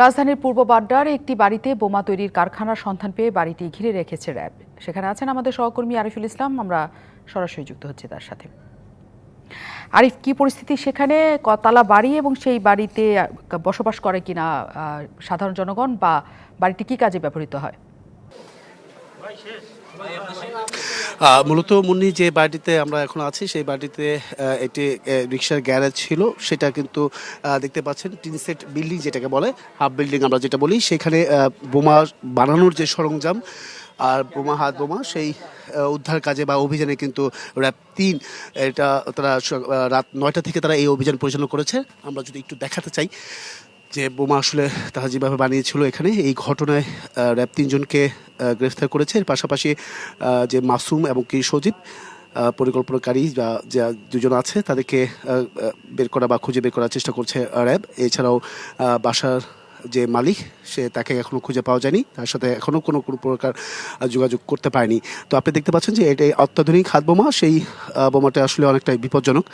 রাজধানীর পূর্ব বাড্ডার একটি বাড়িতে বোমা তৈরির কারখানার সন্ধান পেয়ে বাড়িটি ঘিরে রেখেছে র্যাব। সেখানে আছেন আমাদের সহকর্মী আরিফুল ইসলাম, আমরা সরাসরি যুক্ত হচ্ছি তার সাথে। আরিফ, কি পরিস্থিতি সেখানে? কতালা বাড়ি এবং সেই বাড়িতে বসবাস করে কিনা সাধারণ জনগণ বা বাড়িটি কি কাজে ব্যবহৃত হয়? মূলত মুন্নি যে বাড়িতে আমরা এখন আছি, সেই বাড়িতে একটি রিক্সার গ্যারেজ ছিল। সেটা কিন্তু দেখতে পাচ্ছেন, টিন সেট বিল্ডিং যেটাকে বলে, হাফ বিল্ডিং আমরা যেটা বলি। সেখানে বোমা বানানোর যে সরঞ্জাম আর বোমা, হাত বোমা, সেই উদ্ধার কাজে বা অভিযানে কিন্তু র্যাব তিন, এটা তারা রাত নয়টা থেকে তারা এই অভিযান পরিচালনা করেছে। আমরা যদি একটু দেখাতে চাই। যে বোমা আসলে তারা যেভাবে বানিয়েছিল এখানে, এই ঘটনায় র্যাব তিনজনকে গ্রেফতার করেছে। এর পাশাপাশি যে মাসুম এবং কি সজীব পরিকল্পনাকারী যা যা দুজন আছে, তাদেরকে বের করা বা খুঁজে বের করার চেষ্টা করছে র্যাব। এছাড়াও বাসার যে মালিক, সে তাকে এখনও খুঁজে পাওয়া যায়নি। তার সাথে এখনও কোনো কোনো প্রকার যোগাযোগ করতে পারেনি। তো আপনি দেখতে পাচ্ছেন যে এটাই অত্যাধুনিক হাত বোমা সেই বোমাটা আসলে অনেকটাই বিপজ্জনক।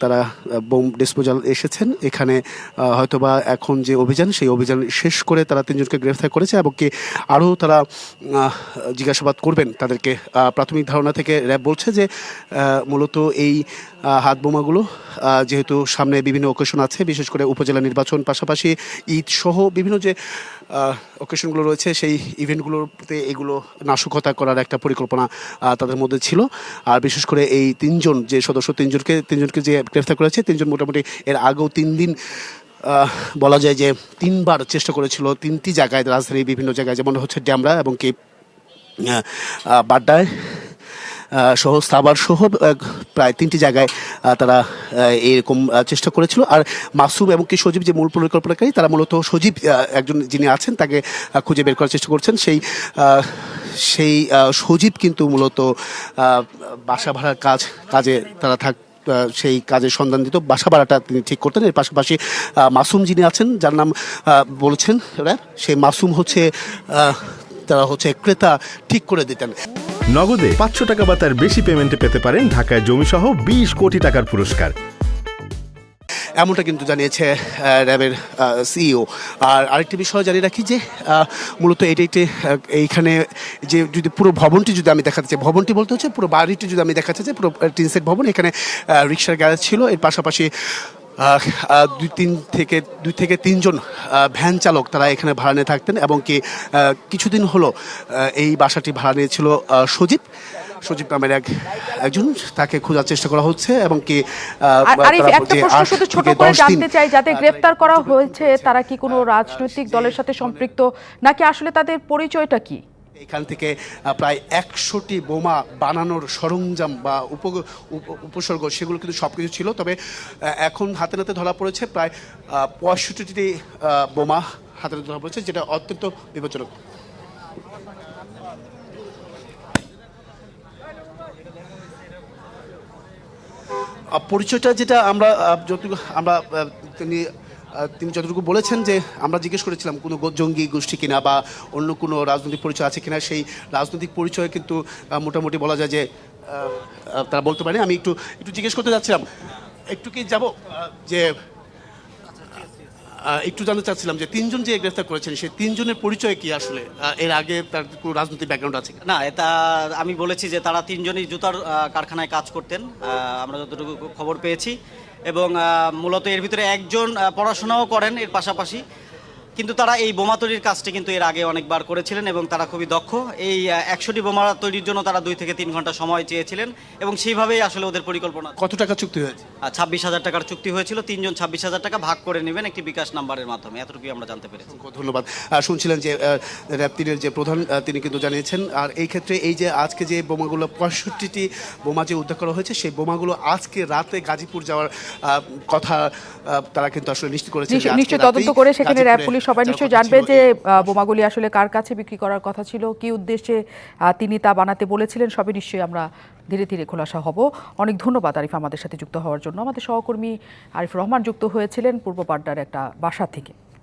তারা বোম ডিসপোজাল এসেছেন। এখানে হয়তোবা এখন যে অভিযান, সেই অভিযান শেষ করে তারা তিনজনকে গ্রেফতার করেছে এবং কি আরও তারা জিজ্ঞাসাবাদ করবেন তাদেরকে। প্রাথমিক ধারণা থেকে র্যাব বলছে যে মূলত এই হাত বোমাগুলো যেহেতু সামনে বিভিন্ন অকেশন আছে, বিশেষ করে উপজেলা নির্বাচন পাশাপাশি ঈদ সহ বিভিন্ন যে অকেশনগুলো রয়েছে, সেই ইভেন্টগুলোতে এগুলো নাশকতা করার একটা পরিকল্পনা তাদের মধ্যে ছিল। আর বিশেষ করে এই তিনজন, যে সদস্য তিনজনকে তিনজনকে যে গ্রেফতার করেছে, তিনজন মোটামুটি এর আগেও তিন দিন বলা যায় যে তিনবার চেষ্টা করেছিল তিনটি জায়গায়, রাজধানীর বিভিন্ন জায়গায়, যেমন হচ্ছে ড্যামরা এবং কি বাড্ডায় সহ সাবার সহ প্রায় তিনটি জায়গায় তারা এরকম চেষ্টা করেছিল। আর মাসুম এবং কি সজীব যে মূল পরিকল্পনাকারী, তারা মূলত সজীব একজন যিনি আছেন, তাকে খুঁজে বের করার চেষ্টা করছেন। সেই সেই সজীব কিন্তু মূলত বাসা ভাড়ার কাজ, কাজে তারা থাক সেই কাজের সন্ধান দিত। বাসা ভাড়াটা তিনি ঠিক করতেন। এর পাশাপাশি মাসুম যিনি আছেন, যার নাম বলেছেন র্যাব সেই মাসুম হচ্ছে তারা হচ্ছে ক্রেতা ঠিক করে দিতেন। নগদে পাঁচশো টাকা বা তার বেশি পেমেন্টে পেতে পারেন ঢাকায় জমিসহ বিশ কোটি টাকার পুরস্কার। এমনটা কিন্তু জানিয়েছে র্যাবের সিইও। আর আরেকটি বিষয় জানিয়ে রাখি যে মূলত এটি একটি এইখানে যে যদি পুরো ভবনটি যদি আমি দেখাতে চাই, ভবনটি বলতে হচ্ছে পুরো বাড়িটি যদি আমি দেখাতে চাই, পুরো টিনসেট ভবন এখানে রিক্সার গ্যারেজ ছিল। এর পাশাপাশি দুই তিন থেকে দুই থেকে তিনজন ভ্যান চালক তারা এখানে ভাড়া নিয়ে থাকতেন এবং কি কিছুদিন হলো এই বাসাটি ভাড়া নিয়েছিল সজীব। সজীব নামের এক একজন তাকে খোঁজার চেষ্টা করা হচ্ছে এবং কি আহ, আরিফ তারা একটা প্রশ্ন শুধু ছোট করে জানতে চাই যাতে আহ, গ্রেফতার করা হয়েছে তারা কি কোনো রাজনৈতিক দলের সাথে সম্পৃক্ত নাকি আসলে তাদের পরিচয়টা কি? এখান থেকে প্রায় একশোটি বোমা বানানোর সরঞ্জাম বা উপ- উপ- উপসর্গ, সেগুলো কিন্তু সব কিছু ছিল। তবে এখন হাতে নাতে ধরা পড়েছে প্রায় পঁয়ষট্টিটি বোমা হাতে নাতে ধরা পড়েছে, যেটা অত্যন্ত বিপজ্জনক। পরিচয়টা যেটা আমরা যতটুকু আমরা তিনি তিনি যতটুকু বলেছেন যে আমরা জিজ্ঞেস করেছিলাম কোনো জঙ্গি গোষ্ঠী কিনা বা অন্য কোনো রাজনৈতিক পরিচয় আছে কিনা, সেই রাজনৈতিক পরিচয় কিন্তু মোটামুটি বলা যায় যে তারা বলতে পারে আমি একটু একটু জিজ্ঞেস করতে যাচ্ছিলাম, একটু কি যাব? যে একটু জানতে চাচ্ছিলাম যে তিনজন যে গ্রেফতার করেছেন, সেই তিনজনের পরিচয় কি আসলে? এর আগে তার কোনো রাজনৈতিক ব্যাকগ্রাউন্ড আছে না, এটা আমি বলেছি যে তারা তিনজনই জুতার কারখানায় কাজ করতেন। আমরা যতটুকু খবর পেয়েছি। এবং মূলত এর ভিতরে একজন পড়াশোনাও করেন এর পাশাপাশি। কিন্তু তারা এই বোমা তৈরির কাজটি কিন্তু এর আগে অনেকবার করেছিলেন এবং তারা খুবই দক্ষ। এই একশোটি বোমা তৈরির জন্য তারা দুই থেকে তিন ঘণ্টা সময় চেয়েছিলেন এবং সেইভাবেই আসলে ওদের পরিকল্পনা। কত টাকা চুক্তি হয়েছে? ছাব্বিশ হাজার টাকার চুক্তি হয়েছিল। তিনজন ছাব্বিশ হাজার টাকা ভাগ করে নেবেন একটি বিকাশ নাম্বারের মাধ্যমে। এতটুকুই আমরা জানতে পেরেছি। ধন্যবাদ। শুনছিলেন যে আহ, র্যাব তিনের যে প্রধান তিনি কিন্তু জানিয়েছেন আর এই ক্ষেত্রে এই যে আজকে যে বোমাগুলো পঁয়ষট্টিটি বোমা যে উদ্ধার করা হয়েছে সেই বোমাগুলো আজকে রাতে গাজীপুর যাওয়ার আহ, কথা তারা কিন্তু আসলে নিশ্চিত করেছে নিশ্চয়- নিশ্চয়ই তদন্ত করে সেখানে র্যাব পুলিশ সবাই নিশ্চয়ই জানবে যে বোমাগুলি আসলে কার কাছে বিক্রি করার কথা ছিল কি উদ্দেশ্যে তিনি তা বানাতে বলেছিলেন সবই নিশ্চয়ই আমরা ধীরে ধীরে খোলাসা হব। অনেক ধন্যবাদ আরিফ আমাদের সাথে যুক্ত হওয়ার জন্য। আমাদের সহকর্মী আরিফ রহমান যুক্ত হয়েছিলেন পূর্ব পাড্ডার একটা বাসা থেকে।